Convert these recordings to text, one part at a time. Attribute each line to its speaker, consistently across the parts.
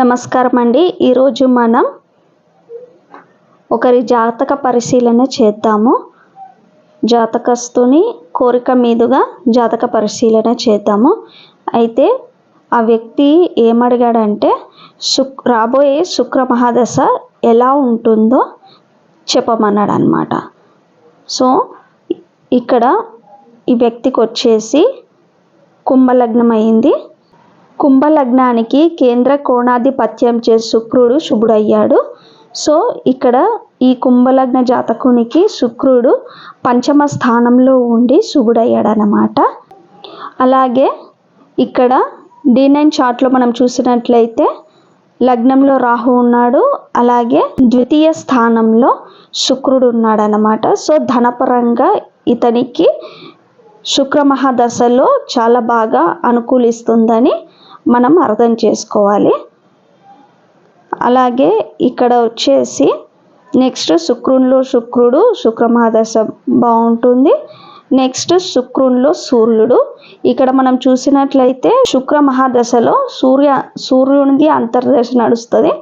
Speaker 1: నమస్కారం అండి ఈరోజు మనం ఒకరి జాతక పరిశీలన చేద్దాము. జాతకస్తుని కోరిక మీదుగా జాతక పరిశీలన చేద్దాము. అయితే ఆ వ్యక్తి ఏమడిగాడంటే శుక్ రాబోయే శుక్ర మహాదశ ఎలా ఉంటుందో చెప్పమన్నాడు అనమాట సో ఇక్కడ ఈ వ్యక్తికి వచ్చేసి కుంభలగ్నం అయింది కుంభలగ్నానికి కేంద్ర కోణాధిపత్యం చే శుక్రుడు శుభుడయ్యాడు. సో ఇక్కడ ఈ కుంభలగ్న జాతకునికి శుక్రుడు పంచమ స్థానంలో ఉండి శుభుడయ్యాడనమాట అలాగే ఇక్కడ డి నైన్ చార్ట్లో మనం చూసినట్లయితే లగ్నంలో రాహు ఉన్నాడు. అలాగే ద్వితీయ స్థానంలో శుక్రుడు ఉన్నాడు సో ధనపరంగా ఇతనికి శుక్ర మహాదశలో చాలా బాగా అనుకూలిస్తుందని మనం అర్థం చేసుకోవాలి. అలాగే ఇక్కడ వచ్చేసి నెక్స్ట్ శుక్రునిలో శుక్రుడు శుక్రమహాదశ బాగుంటుంది. నెక్స్ట్ శుక్రునిలో సూర్యుడు. ఇక్కడ మనం చూసినట్లయితే శుక్ర మహాదశలో సూర్య సూర్యునిది అంతర్దశ నడుస్తుంది.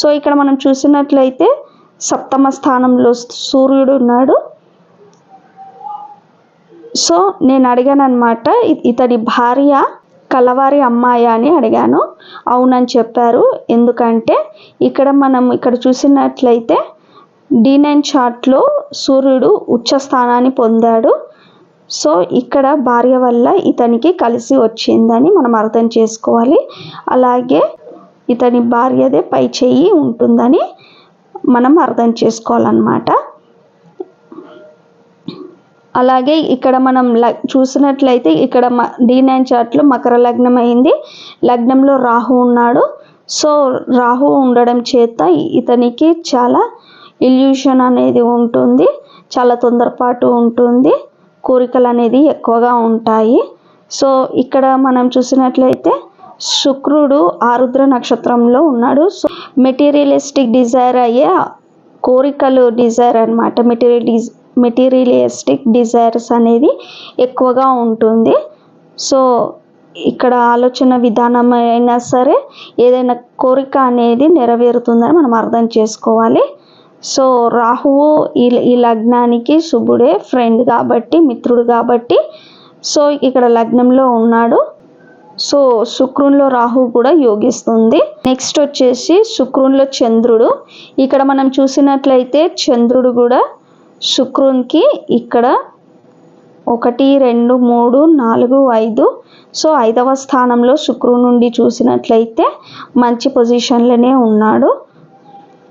Speaker 1: సో ఇక్కడ మనం చూసినట్లయితే సప్తమ స్థానంలో సూర్యుడు ఉన్నాడు. సో నేను అడిగాను అనమాట ఇతడి భార్య కలవారి అమ్మాయి అని అడిగాను. అవునని చెప్పారు. ఎందుకంటే ఇక్కడ మనం ఇక్కడ చూసినట్లయితే డి నైన్ షాట్లో సూర్యుడు ఉచ్చ స్థానాన్ని పొందాడు. సో ఇక్కడ భార్య వల్ల ఇతనికి కలిసి వచ్చిందని మనం అర్థం చేసుకోవాలి. అలాగే ఇతని భార్యదే పై చెయ్యి ఉంటుందని మనం అర్థం చేసుకోవాలన్నమాట. అలాగే ఇక్కడ మనం చూసినట్లయితే ఇక్కడ మ డీ నైన్ చార్ట్లో మకర లగ్నం అయింది. లగ్నంలో రాహు ఉన్నాడు. సో రాహు ఉండడం చేత ఇతనికి చాలా ఇల్యూషన్ అనేది ఉంటుంది. చాలా తొందరపాటు ఉంటుంది. కోరికలు అనేది ఎక్కువగా ఉంటాయి. సో ఇక్కడ మనం చూసినట్లయితే శుక్రుడు ఆరుద్ర నక్షత్రంలో ఉన్నాడు. సో మెటీరియలిస్టిక్ డిజైర్ అయ్యే కోరికలు డిజైర్ అనమాట మెటీరియల్ డిజ్ మెటీరియలిస్టిక్ డిజైర్స్ అనేది ఎక్కువగా ఉంటుంది. సో ఇక్కడ ఆలోచన విధానం అయినా సరే ఏదైనా కోరిక అనేది నెరవేరుతుందని మనం అర్థం చేసుకోవాలి. సో రాహువు ఈ ఈ లగ్నానికి శుభుడే ఫ్రెండ్ కాబట్టి మిత్రుడు కాబట్టి సో ఇక్కడ లగ్నంలో ఉన్నాడు. సో శుక్రునిలో రాహు కూడా యోగిస్తుంది. నెక్స్ట్ వచ్చేసి శుక్రునిలో చంద్రుడు. ఇక్కడ మనం చూసినట్లయితే చంద్రుడు కూడా శుక్రునికి ఇక్కడ ఒకటి రెండు మూడు నాలుగు ఐదు. సో ఐదవ స్థానంలో శుక్రుడు నుండి చూసినట్లయితే మంచి పొజిషన్లోనే ఉన్నాడు.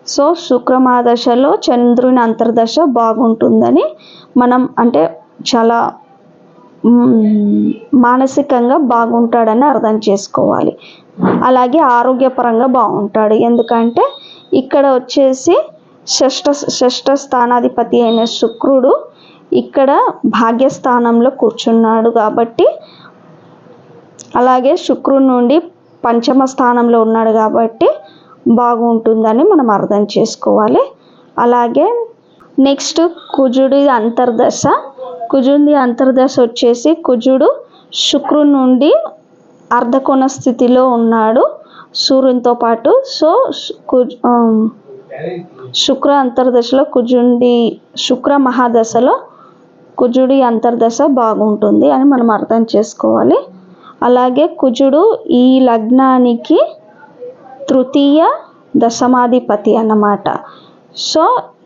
Speaker 1: సో శుక్రమాదశలో చంద్రుని అంతర్దశ బాగుంటుందని మనం అంటే చాలా మానసికంగా బాగుంటాడని అర్థం చేసుకోవాలి. అలాగే ఆరోగ్యపరంగా బాగుంటాడు. ఎందుకంటే ఇక్కడ వచ్చేసి షష్ఠ షష్ఠ స్థానాధిపతి అయిన శుక్రుడు ఇక్కడ భాగ్యస్థానంలో కూర్చున్నాడు కాబట్టి అలాగే శుక్రుడి నుండి పంచమ స్థానంలో ఉన్నాడు కాబట్టి బాగుంటుందని మనం అర్థం చేసుకోవాలి. అలాగే నెక్స్ట్ కుజుడి అంతర్దశ. కుజుడి అంతర్దశ వచ్చేసి కుజుడు శుక్రుడి నుండి అర్ధకోణ స్థితిలో ఉన్నాడు సూర్యునితో పాటు. సో శుక్ర అంతర్దశలో కుజుడి శుక్ర మహాదశలో కుజుడి అంతర్దశ బాగుంటుంది అని మనం అర్థం చేసుకోవాలి. అలాగే కుజుడు ఈ లగ్నానికి తృతీయ దశమాధిపతి అన్నమాట. సో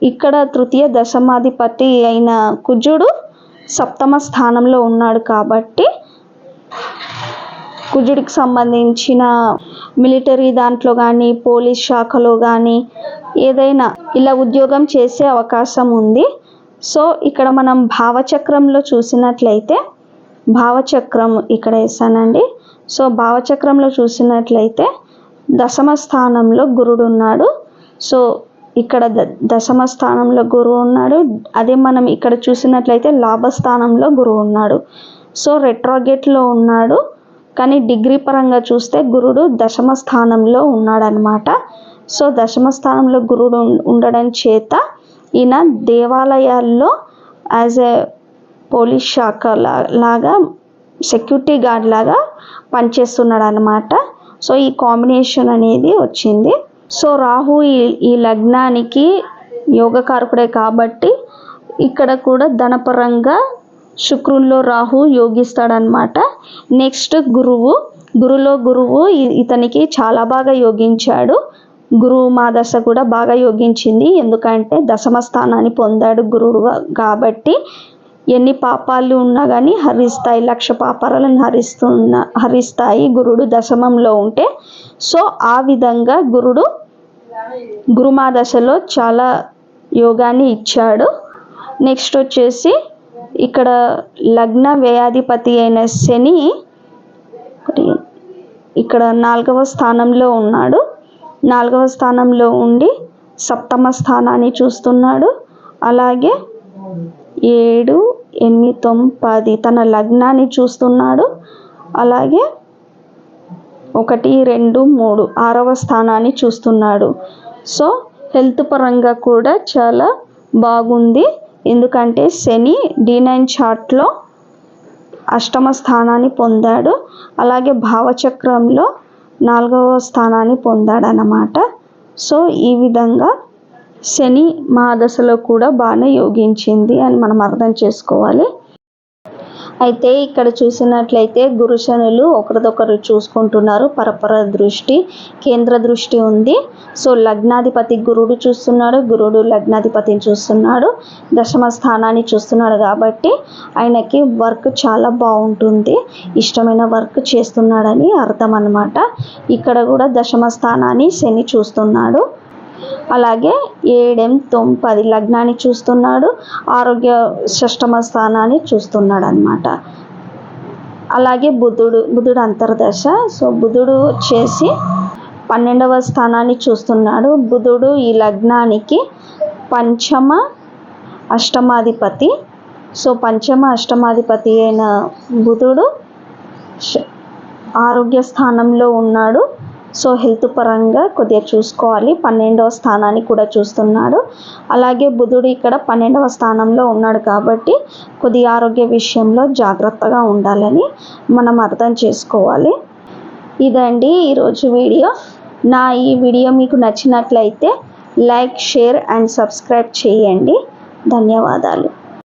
Speaker 1: ఇక్కడ తృతీయ దశమాధిపతి అయిన కుజుడు సప్తమ స్థానంలో ఉన్నాడు కాబట్టి కుజుడికి సంబంధించిన మిలిటరీ దాంట్లో కానీ పోలీస్ శాఖలో కానీ ఏదైనా ఇలా ఉద్యోగం చేసే అవకాశం ఉంది. సో ఇక్కడ మనం భావచక్రంలో చూసినట్లయితే భావచక్రం ఇక్కడ వేసానండి. సో భావచక్రంలో చూసినట్లయితే దశమ స్థానంలో గురుడు ఉన్నాడు. సో ఇక్కడ ద దశమ స్థానంలో గురువు ఉన్నాడు. అదే మనం ఇక్కడ చూసినట్లయితే లాభస్థానంలో గురువు ఉన్నాడు. సో రెట్రోగేట్లో ఉన్నాడు. కానీ డిగ్రీ పరంగా చూస్తే గురుడు దశమ స్థానంలో ఉన్నాడనమాట. సో దశమ స్థానంలో గురుడు ఉండడం చేత ఈయన దేవాలయాల్లో యాజ్ ఏ పోలీస్ శాఖ లాగా సెక్యూరిటీ గార్డ్ లాగా పనిచేస్తున్నాడు అనమాట సో ఈ కాంబినేషన్ అనేది వచ్చింది. సో రాహు ఈ ఈ లగ్నానికి యోగకారకుడే కాబట్టి ఇక్కడ కూడా ధనపరంగా శుక్రుల్లో రాహు యోగిస్తాడనమాట నెక్స్ట్ గురువు గురులో గురువు ఇతనికి చాలా బాగా యోగించాడు. గురువు మా దశ కూడా బాగా యోగించింది. ఎందుకంటే దశమ స్థానాన్ని పొందాడు గురుడు కాబట్టి ఎన్ని పాపాలు ఉన్నా కానీ హరిస్తాయి. లక్ష పాపాలను హరిస్తున్న హరిస్తాయి గురుడు దశమంలో ఉంటే. సో ఆ విధంగా గురుడు గురుమా దశలో చాలా యోగాన్ని ఇచ్చాడు. నెక్స్ట్ వచ్చేసి ఇక్కడ లగ్న వ్యయాధిపతి అయిన శని ఇక్కడ నాలుగవ స్థానంలో ఉన్నాడు. నాలుగవ స్థానంలో ఉండి సప్తమ స్థానాన్ని చూస్తున్నాడు. అలాగే ఏడు ఎనిమిది తొమ్మిది పది తన లగ్నాన్ని చూస్తున్నాడు. అలాగే ఒకటి రెండు మూడు ఆరవ స్థానాన్ని చూస్తున్నాడు. సో హెల్త్ పరంగా కూడా చాలా బాగుంది. ఎందుకంటే శని డి నైన్ చార్ట్లో అష్టమ స్థానాన్ని పొందాడు. అలాగే భావచక్రంలో నాలుగవ స్థానాన్ని పొందాడనమాట సో ఈ విధంగా శని మా దశలో కూడా బాగానే యోగించింది అని మనం అర్థం చేసుకోవాలి. అయితే ఇక్కడ చూసినట్లయితే గురుశనులు ఒకరిదొకరు చూసుకుంటున్నారు. పరపర దృష్టి కేంద్ర దృష్టి ఉంది. సో లగ్నాధిపతి గురుడు చూస్తున్నాడు గురుడు లగ్నాధిపతిని చూస్తున్నాడు దశమ స్థానాన్ని చూస్తున్నాడు కాబట్టి ఆయనకి వర్క్ చాలా బాగుంటుంది. ఇష్టమైన వర్క్ చేస్తున్నాడని అర్థం అనమాట ఇక్కడ కూడా దశమ స్థానాన్ని శని చూస్తున్నాడు. అలాగే ఏడెం తొమ్మిది పది లగ్నాన్ని చూస్తున్నాడు ఆరోగ్య షష్టమ స్థానాన్ని చూస్తున్నాడు అనమాట అలాగే బుధుడు బుధుడు అంతర్దశ సో బుధుడు వచ్చేసి పన్నెండవ స్థానాన్ని చూస్తున్నాడు. బుధుడు ఈ లగ్నానికి పంచమ అష్టమాధిపతి. సో పంచమ అష్టమాధిపతి అయిన బుధుడు ఆరోగ్య స్థానంలో ఉన్నాడు. సో హెల్త్ పరంగా కొద్దిగా చూసుకోవాలి. పన్నెండవ స్థానాన్ని కూడా చూస్తున్నాడు. అలాగే బుధుడు ఇక్కడ పన్నెండవ స్థానంలో ఉన్నాడు కాబట్టి కొద్దిగా ఆరోగ్య విషయంలో జాగ్రత్తగా ఉండాలని మనం అర్థం చేసుకోవాలి. ఇదండి ఈరోజు వీడియో. నా ఈ వీడియో మీకు నచ్చినట్లయితే లైక్ షేర్ అండ్ సబ్స్క్రైబ్ చేయండి. ధన్యవాదాలు.